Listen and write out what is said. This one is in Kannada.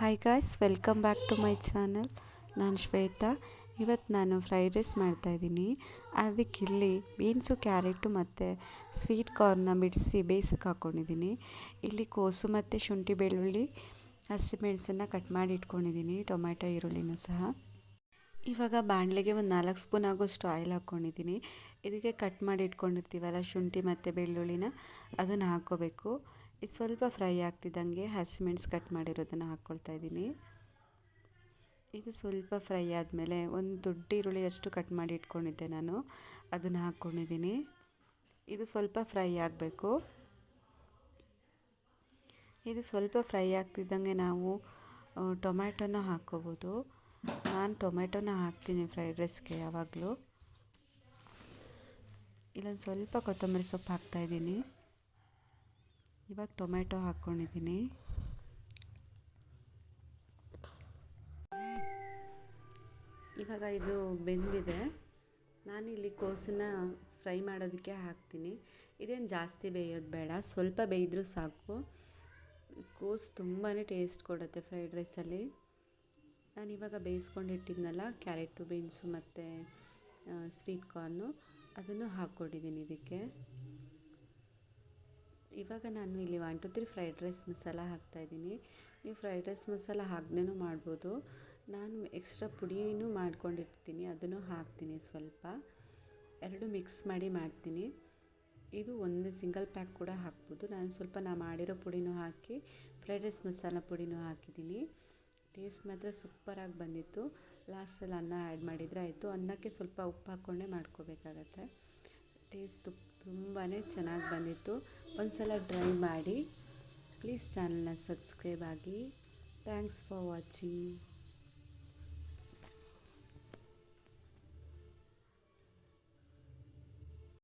Hi guys welcome back to my channel ನಾನು ಶ್ವೇತಾ. ಇವತ್ತು ನಾನು ಫ್ರೈಡ್ ರೈಸ್ ಮಾಡ್ತಾಯಿದ್ದೀನಿ ಅದಕ್ಕೆ ಇಲ್ಲಿ ಬೀನ್ಸು ಕ್ಯಾರೆಟು ಮತ್ತು ಸ್ವೀಟ್ ಕಾರ್ನ್ನ ಬಿಡಿಸಿ ಬೇಯಿಸಕ್ಕೆ ಹಾಕ್ಕೊಂಡಿದ್ದೀನಿ ಇಲ್ಲಿ ಕೋಸು ಮತ್ತು ಶುಂಠಿ ಬೆಳ್ಳುಳ್ಳಿ ಹಸಿಮೆಣಸನ್ನು ಕಟ್ ಮಾಡಿ ಇಟ್ಕೊಂಡಿದ್ದೀನಿ, ಟೊಮ್ಯಾಟೊ, ಈರುಳ್ಳಿನೂ ಸಹ. ಇವಾಗ ಬಾಣಲೆಗೆ ಒಂದು ನಾಲ್ಕು ಸ್ಪೂನ್ ಆಗೋಷ್ಟು ಆಯಿಲ್ ಹಾಕ್ಕೊಂಡಿದ್ದೀನಿ ಇದಕ್ಕೆ ಕಟ್ ಮಾಡಿ ಇಟ್ಕೊಂಡಿರ್ತೀವಲ್ಲ ಶುಂಠಿ ಮತ್ತು ಬೆಳ್ಳುಳ್ಳಿನ, ಅದನ್ನು ಹಾಕ್ಕೋಬೇಕು. ಇದು ಸ್ವಲ್ಪ ಫ್ರೈ ಆಗ್ತಿದ್ದಂಗೆ ಹಸಿಮೆಣ್ಸು ಕಟ್ ಮಾಡಿರೋದನ್ನು ಹಾಕ್ಕೊಳ್ತಾ ಇದ್ದೀನಿ. ಇದು ಸ್ವಲ್ಪ ಫ್ರೈ ಆದಮೇಲೆ ಒಂದು ದೊಡ್ಡ ಈರುಳ್ಳಿಯಷ್ಟು ಕಟ್ ಮಾಡಿ ಇಟ್ಕೊಂಡಿದ್ದೆ ನಾನು. ಅದನ್ನು ಹಾಕ್ಕೊಂಡಿದ್ದೀನಿ. ಇದು ಸ್ವಲ್ಪ ಫ್ರೈ ಆಗಬೇಕು. ಇದು ಸ್ವಲ್ಪ ಫ್ರೈ ಆಗ್ತಿದ್ದಂಗೆ ನಾವು ಟೊಮ್ಯಾಟೊನ ಹಾಕ್ಕೋಬೋದು. ನಾನು ಟೊಮೆಟೊನ ಹಾಕ್ತೀನಿ ಫ್ರೈಡ್ ರೈಸ್ಗೆ ಯಾವಾಗಲೂ. ಇಲ್ಲೊಂದು ಸ್ವಲ್ಪ ಕೊತ್ತಂಬರಿ ಸೊಪ್ಪು ಹಾಕ್ತಾಯಿದ್ದೀನಿ ಇವಾಗ ಟೊಮೆಟೊ ಹಾಕ್ಕೊಂಡಿದ್ದೀನಿ. ಇವಾಗ ಇದು ಬೆಂದಿದೆ. ನಾನು ಇಲ್ಲಿ ಕೋಸನ್ನ ಫ್ರೈ ಮಾಡೋದಕ್ಕೆ ಹಾಕ್ತೀನಿ. ಇದೇನು ಜಾಸ್ತಿ ಬೇಯೋದು ಬೇಡ, ಸ್ವಲ್ಪ ಬೇಯಿದ್ರೂ ಸಾಕು. ಕೋಸು ತುಂಬಾ ಟೇಸ್ಟ್ ಕೊಡುತ್ತೆ ಫ್ರೈಡ್ ರೈಸಲ್ಲಿ. ನಾನು ಇವಾಗ ಬೇಯಿಸ್ಕೊಂಡಿಟ್ಟಿದ್ನಲ್ಲ, ಕ್ಯಾರೆಟು, ಬೀನ್ಸು ಮತ್ತು ಸ್ವೀಟ್ ಕಾರ್ನು ಅದನ್ನು ಹಾಕ್ಕೊಂಡಿದ್ದೀನಿ ಇದಕ್ಕೆ. ಇವಾಗ ನಾನು ಇಲ್ಲಿ one two three fried rice masala ಹಾಕ್ತಾಯಿದ್ದೀನಿ ನೀವು ಫ್ರೈಡ್ ರೈಸ್ ಮಸಾಲ ಹಾಕ್ದೇನೂ ಮಾಡ್ಬೋದು. ನಾನು ಎಕ್ಸ್ಟ್ರಾ ಪುಡಿಯೂ ಮಾಡ್ಕೊಂಡಿರ್ತೀನಿ, ಅದನ್ನು ಹಾಕ್ತೀನಿ ಸ್ವಲ್ಪ. ಎರಡು ಮಿಕ್ಸ್ ಮಾಡಿ ಮಾಡ್ತೀನಿ. ಇದು ಒಂದು ಸಿಂಗಲ್ ಪ್ಯಾಕ್ ಕೂಡ ಹಾಕ್ಬೋದು. ನಾನು ಸ್ವಲ್ಪ ನಾ ಮಾಡಿರೋ ಪುಡಿನೂ ಹಾಕಿ ಫ್ರೈಡ್ ರೈಸ್ ಮಸಾಲ ಪುಡಿನೂ ಹಾಕಿದ್ದೀನಿ. ಟೇಸ್ಟ್ ಮಾತ್ರ ಸೂಪರಾಗಿ ಬಂದಿತ್ತು. ಲಾಸ್ಟಲ್ಲಿ ಅನ್ನ ಆ್ಯಡ್ ಮಾಡಿದರೆ ಆಯಿತು. ಅನ್ನಕ್ಕೆ ಸ್ವಲ್ಪ ಉಪ್ಪು ಹಾಕ್ಕೊಂಡೇ ಮಾಡ್ಕೋಬೇಕಾಗತ್ತೆ. ಟೇಸ್ಟ್ ತುಂಬಾ ಚೆನ್ನಾಗಿ ಬಂದಿತ್ತು. ಒಂದು ಸಲ ಟ್ರೈ ಮಾಡಿ. ಪ್ಲೀಸ್ ಚಾನಲ್ನ ಸಬ್ಸ್ಕ್ರೈಬ್ ಆಗಿ. Thanks for watching.